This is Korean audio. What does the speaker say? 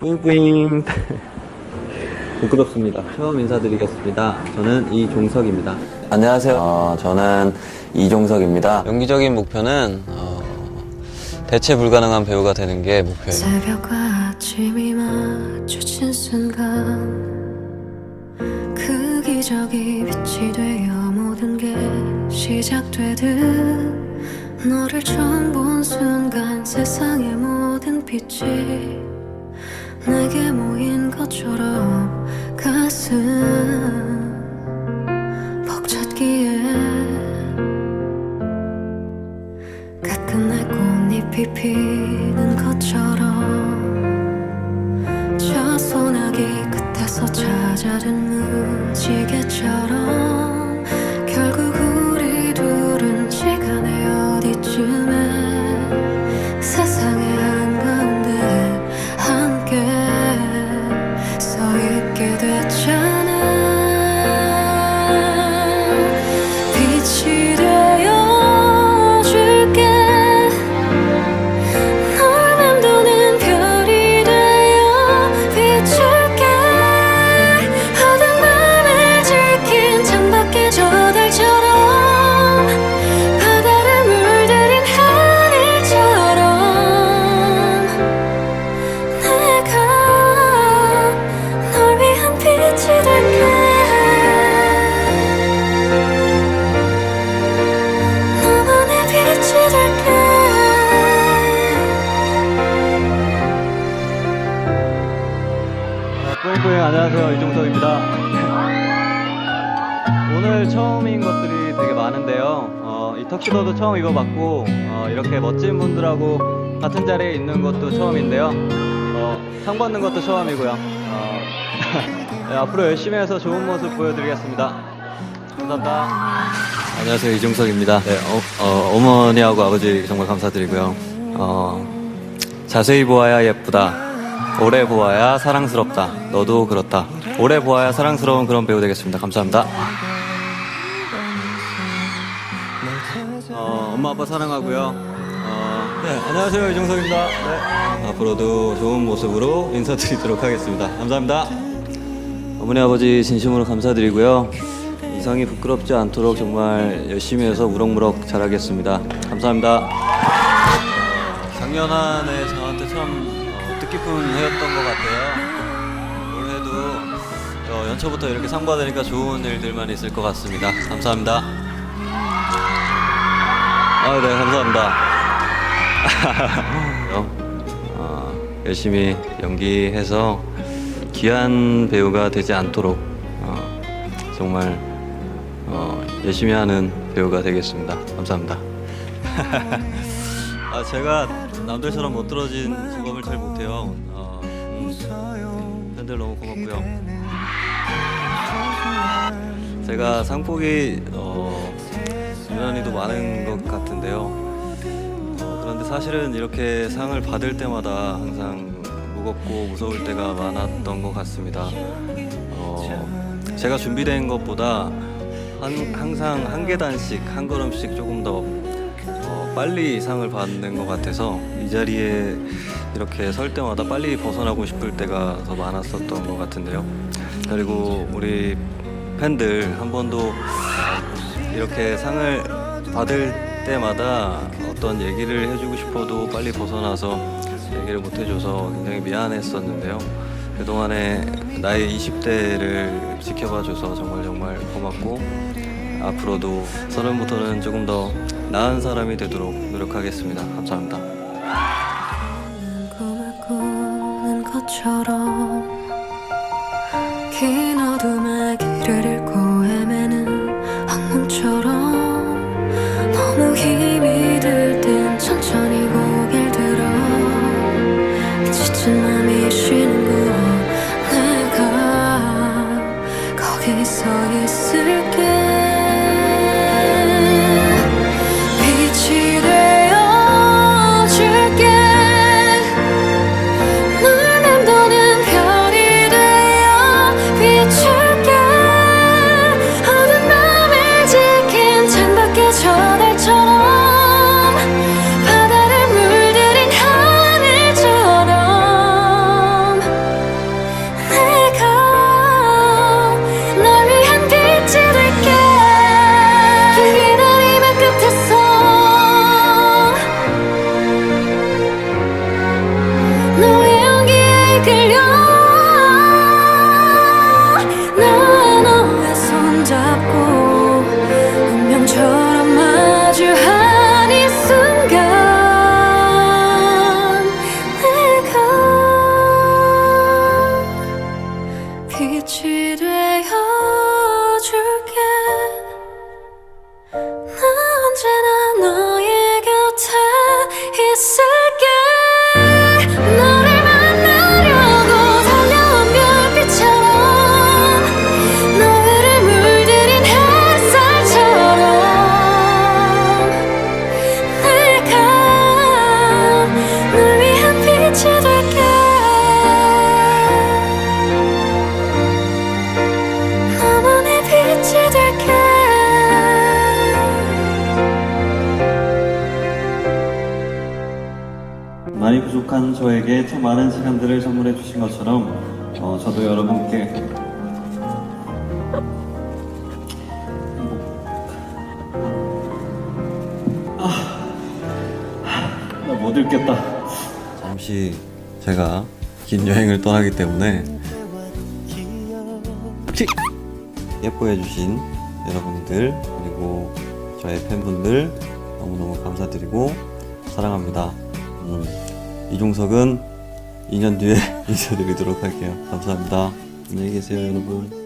뿌잉뿌잉 부끄럽습니다. 처음 인사드리겠습니다. 저는 이종석입니다. 안녕하세요. 어, 저는 이종석입니다. 연기적인 목표는 어, 대체 불가능한 배우가 되는 게 목표예요. 새벽과 아침이 마주친 순간 그 기적이 빛이 되어 모든 게 시작되듯 너를 처음 본 순간 세상의 모든 빛이 내게 모인 것처럼 가슴 벅찼기에 끝끝내 꽃잎이 피는 것처럼 저 소나기 끝에서 찾아든 무지개처럼 뿌잉뿌잉 안녕하세요. 이종석입니다. 오늘 처음인 것들이 되게 많은데요. 어, 이 턱시도도 처음 입어봤고 어, 이렇게 멋진 분들하고 같은 자리에 있는 것도 처음인데요. 어, 상 받는 것도 처음이고요. 어, 네, 앞으로 열심히 해서 좋은 모습 보여드리겠습니다. 감사합니다. 안녕하세요. 이종석입니다. 네, 어, 머니하고 아버지 정말 감사드리고요. 어, 자세히 보아야 예쁘다. 오래 보아야 사랑스럽다. 너도 그렇다. 오래 보아야 사랑스러운 그런 배우 되겠습니다. 감사합니다. 어, 엄마 아빠 사랑하고요. 어, 네, 안녕하세요. 이종석입니다. 네. 앞으로도 좋은 모습으로 인사드리도록 하겠습니다. 감사합니다. 어머니 아버지 진심으로 감사드리고요. 이상이 부끄럽지 않도록 정말 열심히 해서 무럭무럭 잘하겠습니다. 감사합니다. 작년 한 해 저한테 참 어, 뜻깊은 해였던 것 같아요. 올해도 어, 연초부터 이렇게 상 받으니까 좋은 일들만 있을 것 같습니다. 감사합니다. 아, 네, 감사합니다. 어, 열심히 연기해서 귀한 배우가 되지 않도록 어, 정말 어, 열심히 하는 배우가 되겠습니다. 감사합니다. 아, 제가 남들처럼 못 들어진 음, 팬들 너무 고맙고요. 제가 상복이 어, 유난히도 많은 것 같은데요. 어, 그런데 사실은 이렇게 상을 받을 때마다 항상 무겁고 무서울 때가 많았던 것 같습니다. 어, 제가 준비된 것보다 한- 항상 한 계단씩 한 걸음씩 조금 더 어, 빨리 상을 받는 것 같아서 이 자리에 이렇게 설 때마다 빨리 벗어나고 싶을 때가 더 많았었던 것 같은데요. 그리고 우리 팬들 한 번도 이렇게 상을 받을 때마다 어떤 얘기를 해주고 싶어도 빨리 벗어나서 얘기를 못 해줘서 굉장히 미안했었는데요. 그동안에 나의 20대를 지켜봐줘서 정말 정말 고맙고 앞으로도 서른부터는 조금 더 나은 사람이 되도록 노력하겠습니다. 감사합니다. 꿈을 꾸는 것처럼 긴 빛이 되어줄게. 저에게 참 많은 시간들을 선물해 주신 것처럼 어, 저도 여러분께 아, 나못 읽겠다. 잠시 제가 긴 여행을 떠나기 때문에 혹시 예뻐해 주신 여러분들 그리고 저의 팬분들 너무너무 감사드리고 사랑합니다. 음, 이종석은 2년 뒤에 인사드리도록 할게요. 감사합니다. 안녕히 계세요, 여러분.